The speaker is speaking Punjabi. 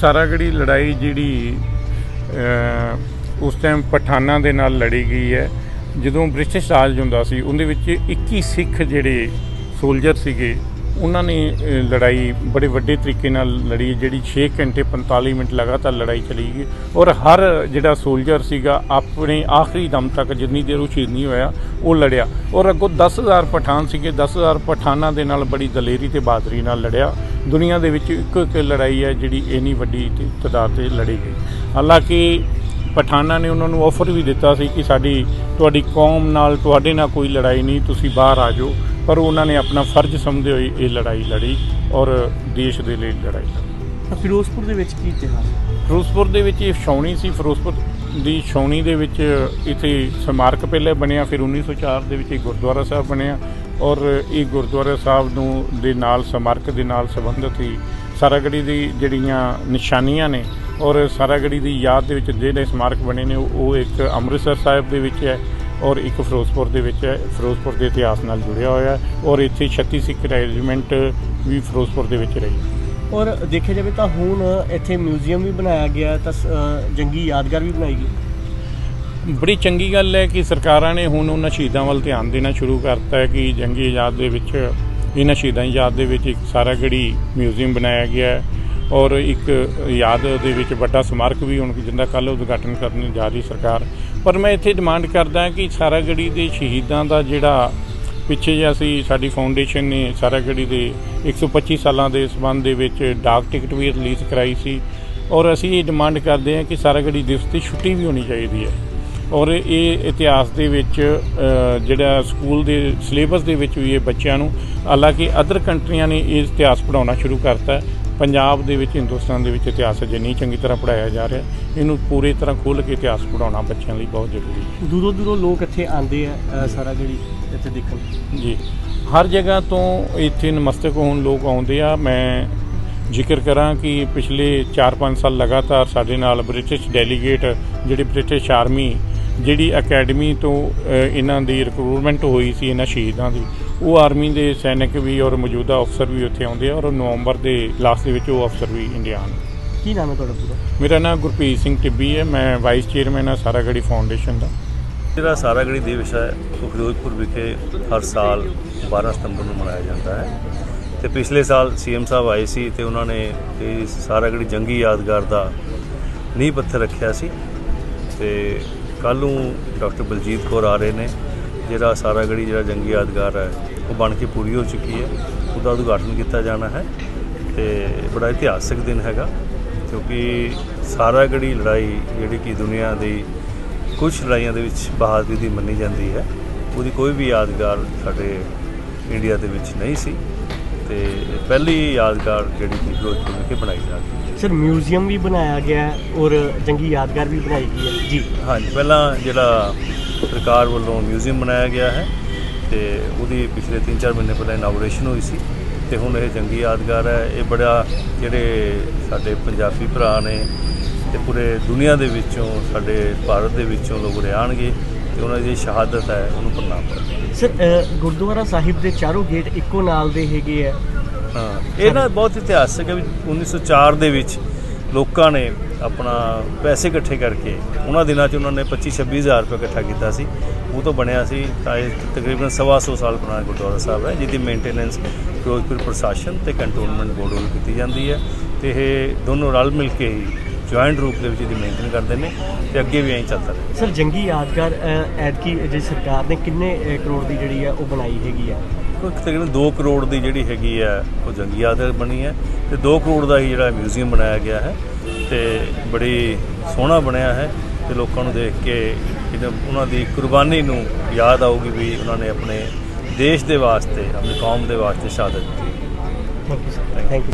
ਸਾਰਾਗੜੀ ਲੜਾਈ ਜਿਹੜੀ ਉਸ ਟਾਈਮ ਪਠਾਨਾਂ ਦੇ ਨਾਲ ਲੜੀ ਗਈ ਹੈ। ਜਦੋਂ ਬ੍ਰਿਟਿਸ਼ ਰਾਜ ਹੁੰਦਾ ਸੀ, ਉਹਦੇ ਵਿੱਚ 21 ਸਿੱਖ ਜਿਹੜੇ ਸੋਲਜਰ ਸੀਗੇ ਉਹਨਾਂ ਨੇ ਲੜਾਈ ਬੜੇ ਵੱਡੇ ਤਰੀਕੇ ਨਾਲ ਲੜੀ ਜਿਹੜੀ 6 ਘੰਟੇ 45 ਮਿੰਟ ਲਗਾਤਾਰ ਲੜਾਈ ਚਲੀ ਗਈ ਔਰ ਹਰ ਜਿਹੜਾ ਸੋਲਜਰ ਸੀਗਾ, ਆਪਣੇ ਆਖਰੀ ਦਮ ਤੱਕ ਜਿੰਨੀ ਦੇਰ ਉਹ ਸ਼ਹੀਦ ਨਹੀਂ ਹੋਇਆ, ਉਹ ਲੜਿਆ। ਔਰ ਅੱਗੋਂ 10000 ਪਠਾਨ ਸੀਗੇ 10000 ਪਠਾਨਾਂ ਦੇ ਨਾਲ ਬੜੀ ਦਲੇਰੀ ਤੇ ਬਹਾਦਰੀ ਨਾਲ ਲੜਿਆ। ਦੁਨੀਆ ਦੇ ਵਿੱਚ ਇੱਕ ਇੱਕ ਲੜਾਈ ਹੈ, ਜਿਹੜੀ ਇੰਨੀ ਵੱਡੀ ਤੇ ਤਦਾਦ ਤੇ ਲੜੀ ਗਈ। ਹਾਲਾਂਕਿ ਪਠਾਨਾਂ ਨੇ ਉਹਨਾਂ ਨੂੰ ਆਫਰ ਵੀ ਦਿੱਤਾ ਸੀ ਕਿ ਸਾਡੀ, ਤੁਹਾਡੀ ਕੌਮ ਨਾਲ ਤੁਹਾਡੇ ਨਾਲ ਕੋਈ ਲੜਾਈ ਨਹੀਂ, ਤੁਸੀਂ ਬਾਹਰ ਆ ਜਾਓ। ਪਰ ਉਹਨਾਂ ਨੇ ਆਪਣਾ ਫਰਜ਼ ਸਮਝਦੇ ਹੋਏ ਇਹ ਲੜਾਈ ਲੜੀ ਔਰ ਦੇਸ਼ ਦੇ ਲਈ ਲੜਾਈ ਲੜੀ। ਫਿਰੋਜ਼ਪੁਰ ਦੇ ਵਿੱਚ ਕੀ ਇਤਿਹਾਸ ਫਿਰੋਜ਼ਪੁਰ ਦੇ ਵਿੱਚ ਇਹ ਛਾਉਣੀ ਸੀ। ਫਿਰੋਜ਼ਪੁਰ ਦੀ ਛਾਉਣੀ ਦੇ ਵਿੱਚ ਇੱਥੇ ਸਮਾਰਕ ਪਹਿਲੇ ਬਣਿਆ ਫਿਰ 1904 ਦੇ ਵਿੱਚ ਇਹ ਗੁਰਦੁਆਰਾ ਸਾਹਿਬ ਬਣਿਆ ਔਰ ਇਹ ਗੁਰਦੁਆਰਾ ਸਾਹਿਬ ਨੂੰ ਦੇ ਨਾਲ ਸਮਾਰਕ ਦੇ ਨਾਲ ਸੰਬੰਧਿਤ ਹੀ ਸਾਰਾਗੜੀ ਦੀ ਜਿਹੜੀਆਂ ਨਿਸ਼ਾਨੀਆਂ ਨੇ ਔਰ ਸਾਰਾਗੜੀ ਦੀ ਯਾਦ ਦੇ ਵਿੱਚ ਜਿਹੜੇ ਸਮਾਰਕ ਬਣੇ ਨੇ ਉਹ ਉਹ ਇੱਕ ਅੰਮ੍ਰਿਤਸਰ ਸਾਹਿਬ ਦੇ ਵਿੱਚ ਹੈ। ਔਰ ਇੱਕ ਫਿਰੋਜ਼ਪੁਰ ਦੇ ਵਿੱਚ ਹੈ ਫਿਰੋਜ਼ਪੁਰ ਦੇ ਇਤਿਹਾਸ ਨਾਲ ਜੁੜਿਆ ਹੋਇਆ ਹੈ ਔਰ ਇੱਥੇ 36 ਸਿੱਖ ਰੈਜੀਮੈਂਟ ਵੀ ਫਿਰੋਜ਼ਪੁਰ ਦੇ ਵਿੱਚ ਰਹੀ ਔਰ ਦੇਖਿਆ ਜਾਵੇ ਤਾਂ ਹੁਣ ਇੱਥੇ ਮਿਊਜ਼ੀਅਮ ਵੀ ਬਣਾਇਆ ਗਿਆ ਤਾਂ ਜੰਗੀ ਯਾਦਗਾਰ ਵੀ ਬਣਾਈ ਗਈ। ਬੜੀ ਚੰਗੀ ਗੱਲ ਹੈ ਕਿ ਸਰਕਾਰਾਂ ਨੇ ਹੁਣ ਉਹਨਾਂ ਸ਼ਹੀਦਾਂ ਵੱਲ ਧਿਆਨ ਦੇਣਾ ਸ਼ੁਰੂ ਕਰਤਾ ਹੈ ਕਿ ਜੰਗੀ ਆਜ਼ਾਦ ਦੇ ਵਿੱਚ ਇਹਨਾਂ ਸ਼ਹੀਦਾਂ ਦੀ ਯਾਦ ਦੇ ਵਿੱਚ ਇੱਕ ਸਾਰਾਗੜੀ ਮਿਊਜ਼ੀਅਮ ਬਣਾਇਆ ਗਿਆ ਹੈ ਔਰ ਇੱਕ ਯਾਦ ਦੇ ਵਿੱਚ ਵੱਡਾ ਸਮਾਰਕ ਵੀ ਹੁਣ ਜਿੰਦਾ ਕੱਲ ਉਦਘਾਟਨ ਕਰਨ ਜਾ ਰਹੀ ਸਰਕਾਰ ਪਰ ਮੈਂ ਇੱਥੇ ਡਿਮਾਂਡ ਕਰਦਾ ਕਿ ਸਾਰਾਗੜੀ ਦੇ ਸ਼ਹੀਦਾਂ ਦਾ ਜਿਹੜਾ ਪਿੱਛੇ ਜਿਹਾ ਅਸੀਂ ਸਾਡੀ ਫਾਊਂਡੇਸ਼ਨ ਨੇ ਸਾਰਾਗੜੀ ਦੇ 125 ਸਾਲਾਂ ਦੇ ਸਬੰਧ ਦੇ ਵਿੱਚ ਡਾਕ ਟਿਕਟ ਵੀ ਰਿਲੀਜ਼ ਕਰਾਈ ਸੀ। ਔਰ ਅਸੀਂ ਇਹ ਡਿਮਾਂਡ ਕਰਦੇ ਹਾਂ ਕਿ ਸਾਰਾਗੜੀ ਦਿਵਸ ਦੀ ਛੁੱਟੀ ਵੀ ਹੋਣੀ ਚਾਹੀਦੀ ਹੈ। ਔਰ ਇਹ ਇਤਿਹਾਸ ਦੇ ਵਿੱਚ ਜਿਹੜਾ ਸਕੂਲ ਦੇ ਸਿਲੇਬਸ ਦੇ ਵਿੱਚ ਵੀ ਇਹ ਬੱਚਿਆਂ ਨੂੰ, ਹਾਲਾਂਕਿ ਅਦਰ ਕੰਟਰੀਆਂ ਨੇ ਇਹ ਇਤਿਹਾਸ ਪੜਾਉਣਾ ਸ਼ੁਰੂ ਕਰਤਾ ਪੰਜਾਬ ਦੇ ਵਿੱਚ ਹਿੰਦੁਸਤਾਨ ਦੇ ਵਿੱਚ ਇਤਿਹਾਸ ਅਜੇ ਨਹੀਂ ਚੰਗੀ ਤਰ੍ਹਾਂ ਪੜਾਇਆ ਜਾ ਰਿਹਾ। ਇਹਨੂੰ ਪੂਰੀ ਤਰ੍ਹਾਂ ਖੋਲ੍ਹ ਕੇ ਇਤਿਹਾਸ ਪੜਾਉਣਾ ਬੱਚਿਆਂ ਲਈ ਬਹੁਤ ਜ਼ਰੂਰੀ ਹੈ। ਦੂਰੋਂ ਦੂਰੋਂ ਲੋਕ ਇੱਥੇ ਆਉਂਦੇ ਆ ਸਾਰਾ ਜਿਹੜੀ ਇੱਥੇ ਦੇਖਣ। ਜੀ। ਹਰ ਜਗ੍ਹਾ ਤੋਂ ਇੱਥੇ ਨਮਸਤਕ ਹੋਣ ਲੋਕ ਆਉਂਦੇ ਆ। ਮੈਂ ਜ਼ਿਕਰ ਕਰਾਂ ਕਿ ਪਿਛਲੇ 4-5 ਸਾਲ ਲਗਾਤਾਰ ਸਾਡੇ ਨਾਲ ਬ੍ਰਿਟਿਸ਼ ਡੈਲੀਗੇਟ ਜਿਹੜੀ ਬ੍ਰਿਟਿਸ਼ ਆਰਮੀ ਜਿਹੜੀ ਅਕੈਡਮੀ ਤੋਂ ਇਹਨਾਂ ਦੀ ਰਿਕਰੂਟਮੈਂਟ ਹੋਈ ਸੀ ਇਹਨਾਂ ਸ਼ਹੀਦਾਂ ਦੀ ਉਹ ਆਰਮੀ ਦੇ ਸੈਨਿਕ ਵੀ ਔਰ ਮੌਜੂਦਾ ਅਫਸਰ ਵੀ ਉੱਥੇ ਆਉਂਦੇ ਆ ਔਰ ਨਵੰਬਰ ਦੇ ਲਾਸਟ ਦੇ ਵਿੱਚ ਉਹ ਅਫਸਰ ਵੀ ਇੰਡੀਆ ਆਉਣ। ਕੀ ਨਾਮ ਹੈ ਤੁਹਾਡਾ ਪੂਰਾ? ਮੇਰਾ ਨਾਮ ਗੁਰਪ੍ਰੀਤ ਸਿੰਘ ਟਿੱਬੀ ਹੈ ਮੈਂ ਵਾਈਸ ਚੇਅਰਮੈਨ ਹਾਂ ਸਾਰਾਗੜੀ ਫਾਊਂਡੇਸ਼ਨ ਦਾ। ਜਿਹੜਾ ਸਾਰਾਗੜੀ ਦਿਵਸ ਹੈ ਉਹ ਫਿਰੋਜ਼ਪੁਰ ਵਿਖੇ ਹਰ ਸਾਲ 12 ਸਤੰਬਰ ਨੂੰ ਮਨਾਇਆ ਜਾਂਦਾ ਹੈ। ਤੇ ਪਿਛਲੇ ਸਾਲ ਸੀਐਮ ਸਾਹਿਬ ਆਏ ਸੀ ਤੇ ਉਹਨਾਂ ਨੇ ਇਸ ਸਾਰਾਗੜੀ ਜੰਗੀ ਯਾਦਗਾਰ ਦਾ ਨੀਂਹ ਪੱਥਰ ਰੱਖਿਆ ਸੀ। ਤੇ ਕੱਲ ਨੂੰ ਡਾਕਟਰ ਬਲਜੀਤ ਕੌਰ ਆ ਰਹੇ ਨੇ, ਜਿਹੜਾ ਸਾਰਾਗੜੀ ਜਿਹੜਾ ਜੰਗੀ ਯਾਦਗਾਰ ਹੈ, ਉਹ ਬਣ ਕੇ ਪੂਰੀ ਹੋ ਚੁੱਕੀ ਹੈ। ਉਹਦਾ ਉਦਘਾਟਨ ਕੀਤਾ ਜਾਣਾ ਹੈ ਤੇ ਬੜਾ ਇਤਿਹਾਸਕ ਦਿਨ ਹੈਗਾ, ਕਿਉਂਕਿ ਸਾਰਾਗੜੀ ਲੜਾਈ ਜਿਹੜੀ ਕਿ ਦੁਨੀਆ ਦੀ ਕੁਝ ਲੜਾਈਆਂ ਦੇ ਵਿੱਚ ਬਹਾਦਰੀ ਦੀ ਮੰਨੀ ਜਾਂਦੀ ਹੈ, ਉਹਦੀ ਕੋਈ ਵੀ ਯਾਦਗਾਰ ਸਾਡੇ ਇੰਡੀਆ ਦੇ ਵਿੱਚ ਨਹੀਂ ਸੀ ਤੇ ਪਹਿਲੀ ਯਾਦਗਾਰ ਜਿਹੜੀ ਕਿ ਫਿਰੋਜ਼ਪੁਰ ਵਿਖੇ ਬਣਾਈ ਜਾ ਰਹੀ ਹੈ। ਸਰ ਮਿਊਜ਼ੀਅਮ ਵੀ ਬਣਾਇਆ ਗਿਆ ਹੈ ਔਰ ਜੰਗੀ ਯਾਦਗਾਰ ਵੀ ਬਣਾਈ ਗਈ ਹੈ। ਜੀ। ਹਾਂਜੀ ਪਹਿਲਾਂ ਜਿਹੜਾ ਸਰਕਾਰ ਵੱਲੋਂ ਮਿਊਜ਼ੀਅਮ ਬਣਾਇਆ ਗਿਆ ਹੈ ਤੇ ਉਹਦੀ ਪਿਛਲੇ 3-4 ਮਹੀਨੇ ਪਹਿਲਾਂ ਇਨਾਗੂਰੇਸ਼ਨ ਹੋਈ ਸੀ ਤੇ ਹੁਣ ਇਹ ਜੰਗੀ ਯਾਦਗਾਰ ਹੈ। ਇਹ ਬੜਾ ਜਿਹੜੇ ਸਾਡੇ ਪੰਜਾਬੀ ਭਰਾ ਨੇ ਤੇ ਪੂਰੇ ਦੁਨੀਆ ਦੇ ਵਿੱਚੋਂ ਸਾਡੇ ਭਾਰਤ ਦੇ ਵਿੱਚੋਂ ਲੋਕ ਉਰੇ ਆਉਣਗੇ ਤੇ ਉਹਨਾਂ ਦੀ ਸ਼ਹਾਦਤ ਹੈ ਉਹਨੂੰ ਪ੍ਰਣਾਮ ਸਰ ਗੁਰਦੁਆਰਾ ਸਾਹਿਬ ਦੇ ਚਾਰੋਂ ਗੇਟ ਇੱਕੋ ਨਾਲ ਦੇ ਹੈਗੇ ਆ ਹਾਂ। ਇਹ ਨਾ ਬਹੁਤ ਇਤਿਹਾਸਕ ਹੈ ਵੀ 1904 ਦੇ ਵਿੱਚ ਲੋਕਾਂ ਨੇ ਆਪਣਾ ਪੈਸੇ ਇਕੱਠੇ ਕਰਕੇ, ਉਹਨਾਂ ਦਿਨਾਂ 'ਚ ਉਹਨਾਂ ਨੇ 25 26000 ਰੁਪਏ ਇਕੱਠਾ ਕੀਤਾ ਸੀ। ਉਹ ਤੋਂ ਬਣਿਆ ਸੀ ਤਾਂ ਇਹ ਤਕਰੀਬਨ ਸਵਾ ਸੌ ਸਾਲ ਪੁਰਾਣਾ ਗੁਰਦੁਆਰਾ ਸਾਹਿਬ ਹੈ, ਜਿਹਦੀ ਮੇਨਟੇਨੈਂਸ ਫਿਰੋਜ਼ਪੁਰ ਪ੍ਰਸ਼ਾਸਨ ਤੇ ਕੰਟੋਨਮੈਂਟ ਬੋਰਡ ਵੱਲੋਂ ਕੀਤੀ ਜਾਂਦੀ ਹੈ ਤੇ ਇਹ ਦੋਨੋਂ ਰਲ ਮਿਲ ਕੇ ਹੀ ਜੁਆਇੰਟ ਰੂਪ ਦੇ ਵਿੱਚ ਇਹਦੀ ਮੇਨਟੇਨ ਕਰਦੇ ਨੇ ਤੇ ਅੱਗੇ ਵੀ ਐਂ ਚੱਲਦਾ ਰਹੇ। ਸਰ, ਜੰਗੀ ਯਾਦਗਾਰ ਐਤਕੀ ਜਿਹੜੀ ਸਰਕਾਰ ਨੇ ਕਿੰਨੇ ਕਰੋੜ ਦੀ ਜਿਹੜੀ ਹੈ ਉਹ ਬਣਾਈ ਹੈਗੀ ਆ? ਕੋਈ ਤਕਰੀਬਨ 2 ਕਰੋੜ ਦੀ ਜਿਹੜੀ ਹੈਗੀ ਹੈ, ਉਹ ਜੰਗੀ ਯਾਦਗਾਰ ਬਣੀ ਹੈ ਤੇ 2 ਕਰੋੜ ਦਾ ਹੀ ਜਿਹੜਾ ਮਿਊਜ਼ੀਅਮ ਬਣਾਇਆ ਗਿਆ ਹੈ ਤੇ ਬੜੀ ਸੋਹਣਾ ਬਣਿਆ ਹੈ ਤੇ ਲੋਕਾਂ ਨੂੰ ਦੇਖ ਕੇ ਇਹਨਾਂ- ਉਹਨਾਂ ਦੀ ਕੁਰਬਾਨੀ ਨੂੰ ਯਾਦ ਆਊਗੀ ਵੀ ਉਹਨਾਂ ਨੇ ਆਪਣੇ ਦੇਸ਼ ਦੇ ਵਾਸਤੇ, ਆਪਣੀ ਕੌਮ ਦੇ ਵਾਸਤੇ ਸ਼ਹਾਦਤ ਦਿੱਤੀ। Thank you sir thank you